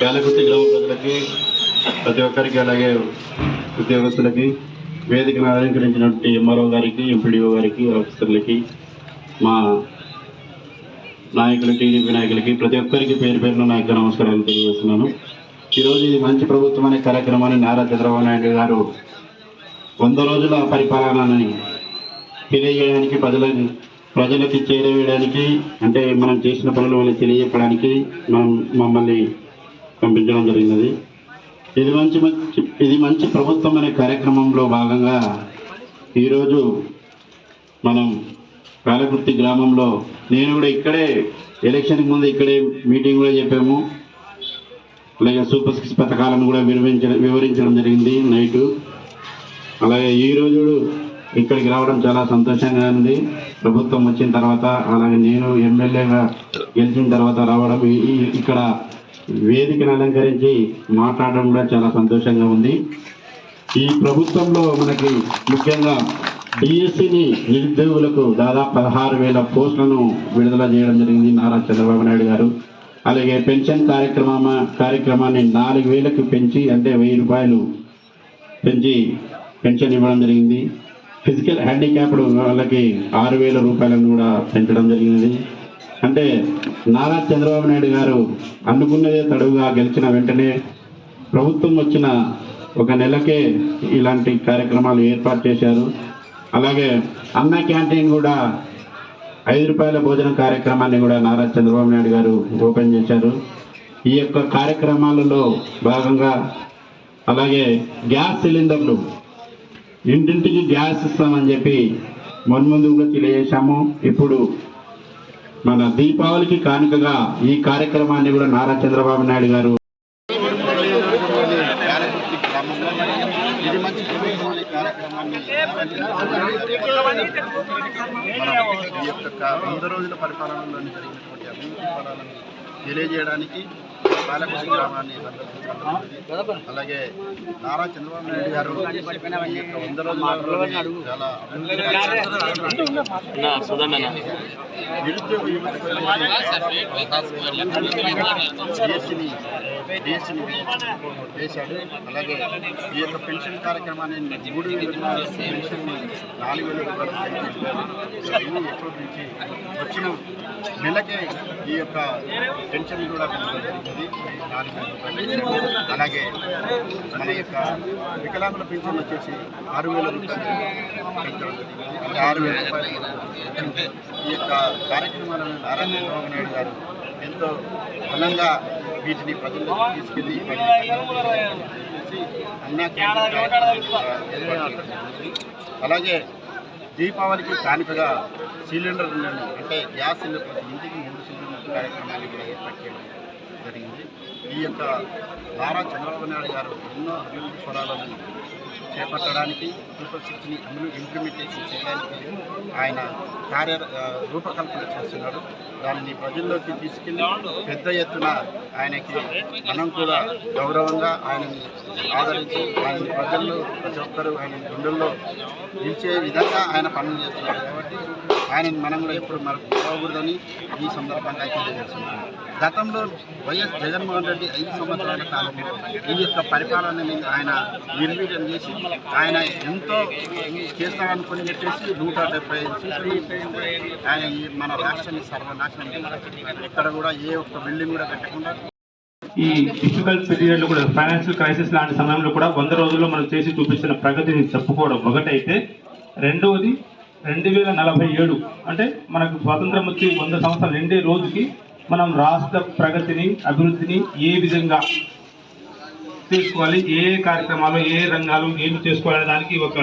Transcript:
పేలకుర్తి గ్రామ ప్రజలకి ప్రతి ఒక్కరికి అలాగే ఉద్యోగస్తులకి వేదికను అలంకరించినటువంటి ఎంఆర్ఓ గారికి ఎంపీడీఓ గారికి ఆఫీసర్లకి మా నాయకులు టీడీపీ నాయకులకి ప్రతి ఒక్కరికి పేరు పేరున నాయక నమస్కారాలు తెలియజేస్తున్నాను. ఈరోజు ఇది మంచి ప్రభుత్వం అనే కార్యక్రమాన్ని నారా చంద్రబాబు నాయుడు గారు వంద రోజుల పరిపాలనని తెలియజేయడానికి ప్రజలని ప్రజలకి చేరవేయడానికి అంటే మనం చేసిన పనులు వాళ్ళకి తెలియజెప్పడానికి మనం మమ్మల్ని పంపించడం జరిగినది. ఇది మంచి మంచి ఇది మంచి ప్రభుత్వం అనే కార్యక్రమంలో భాగంగా ఈరోజు మనం కాలకుర్తి గ్రామంలో నేను కూడా ఇక్కడే ఎలక్షన్కి ముందు ఇక్కడే మీటింగ్ కూడా చెప్పాము. అలాగే సూపర్ సిక్స్ పథకాలను కూడా వివరించడం వివరించడం జరిగింది నైటు. అలాగే ఈరోజు ఇక్కడికి రావడం చాలా సంతోషంగా ఉంది. ప్రభుత్వం వచ్చిన తర్వాత అలాగే నేను ఎమ్మెల్యేగా గెలిచిన తర్వాత రావడం ఈ- ఇక్కడ వేదికను అలంకరించి మాట్లాడడం కూడా చాలా సంతోషంగా ఉంది. ఈ ప్రభుత్వంలో మనకి ముఖ్యంగా డిఎస్సిని నిరుద్యోగులకు దాదాపు పదహారు వేల పోస్టులను విడుదల చేయడం జరిగింది నారా చంద్రబాబు నాయుడు గారు. అలాగే పెన్షన్ కార్యక్రమ కార్యక్రమాన్ని నాలుగు వేలకు పెంచి అంటే వెయ్యి రూపాయలు పెంచి పెన్షన్ ఇవ్వడం జరిగింది. ఫిజికల్ హ్యాండిక్యాప్డ్ వాళ్ళకి ఆరు వేల రూపాయలను కూడా పెంచడం జరిగింది. అంటే నారా చంద్రబాబు నాయుడు గారు అనుకున్నదే తడువుగా గెలిచిన వెంటనే ప్రభుత్వం వచ్చిన ఒక నెలకే ఇలాంటి కార్యక్రమాలు ఏర్పాటు చేశారు. అలాగే అన్న క్యాంటీన్ కూడా ఐదు రూపాయల భోజన కార్యక్రమాన్ని కూడా నారా చంద్రబాబు నాయుడు గారు ఓపెన్ చేశారు. ఈ యొక్క కార్యక్రమాలలో భాగంగా అలాగే గ్యాస్ సిలిండర్లు ఇంటింటికి గ్యాస్ ఇస్తామని చెప్పి మున్ముందు కూడా తెలియజేశాము. ఇప్పుడు మన దీపావళికి కానుకగా ఈ కార్యక్రమాన్ని కూడా నారా చంద్రబాబు నాయుడు గారు ఈ యొక్క వంద రోజుల పరిపాలనలో జరిగినటువంటి అభివృద్ధి ఫలాలను తెలియజేయడానికి పాలకుర్తి గ్రామాన్ని సందర్శించడం. అలాగే నారా చంద్రబాబు నాయుడు గారు ఈ యొక్క వంద రోజులలో చాలా నిరుద్యోగ డిఎస్సిని డిఎస్సిని వేశాడు అలాగే ఈ యొక్క పెన్షన్ కార్యక్రమాన్ని మూడు పెన్షన్ నాలుగు వేల రూపాయలు ఎక్కువ నుంచి వచ్చిన నెలకే ఈ యొక్క పెన్షన్ కూడా పెంచడం రూపాయలు అలాగే మన యొక్క వికలాంగుల పెన్షన్ వచ్చేసి ఆరు వేల రూపాయలు పెంచడం అంటే ఆరు వేల రూపాయలు ఈ యొక్క కార్యక్రమాలను నారా చంద్రబాబు నాయుడు గారు ఎంతో బలంగా వీటిని ప్రజలకు తీసుకెళ్ళి అన్నా అలాగే దీపావళికి కానుకగా సిలిండర్లను అంటే గ్యాస్ సిలిండర్ ప్రతి ఇంటికి మూడు సిలిండర్ కార్యక్రమాన్ని కూడా ఏర్పాటు చేయడం జరిగింది. ఈ యొక్క నారా చంద్రబాబు నాయుడు గారు ఎన్నో అభివృద్ధి స్వరాలను చేపట్టడానికి సూపర్ సిక్స్ని అమలు ఇంప్లిమెంటేషన్ చేయడానికి ఆయన కార్య రూపకల్పన చేస్తున్నాడు. దానిని ప్రజల్లోకి తీసుకెళ్ళి పెద్ద ఎత్తున ఆయనకి మనం కూడా గౌరవంగా ఆయనని ఆదరించి ఆయనని ప్రజల్లో ప్రతి ఒక్కరూ ఆయన గుండెల్లో నిలిచే విధంగా ఆయన పనులు చేస్తున్నారు. కాబట్టి ఆయన మనం కూడా ఎప్పుడు మరొకూడదని ఈ సందర్భంగా తెలియజేస్తున్నాను. గతంలో వైఎస్ జగన్మోహన్ రెడ్డి ఐదు సంవత్సరాల కాలంలో ఈ యొక్క పరిపాలనని ఆయన నిర్వీర్యం చేసి ఆయన ఎంతో చేస్తామనుకుని చెప్పేసి నూట డెబ్బై ఐదు సీట్లు ఆయన మన రాష్ట్రాన్ని సర్వనాశనం ఇక్కడ ఎక్కడ కూడా ఏ ఒక్క బిల్డింగ్ కూడా కట్టకుండా ఈ డిఫికల్ట్ పీరియడ్లో కూడా ఫైనాన్షియల్ క్రైసిస్ లాంటి సమయంలో కూడా వంద రోజుల్లో మనం చేసి చూపించిన ప్రగతిని చెప్పుకోవడం ఒకటైతే రెండవది రెండు వేల నలభై ఏడు. అంటే మనకు స్వాతంత్రం వచ్చి వంద సంవత్సరాలు రెండే రోజుకి మనం రాష్ట్ర ప్రగతిని అభివృద్ధిని ఏ విధంగా చేసుకోవాలి ఏ ఏ కార్యక్రమాలు ఏ రంగాలు ఏమి చేసుకోవాలనే దానికి ఒక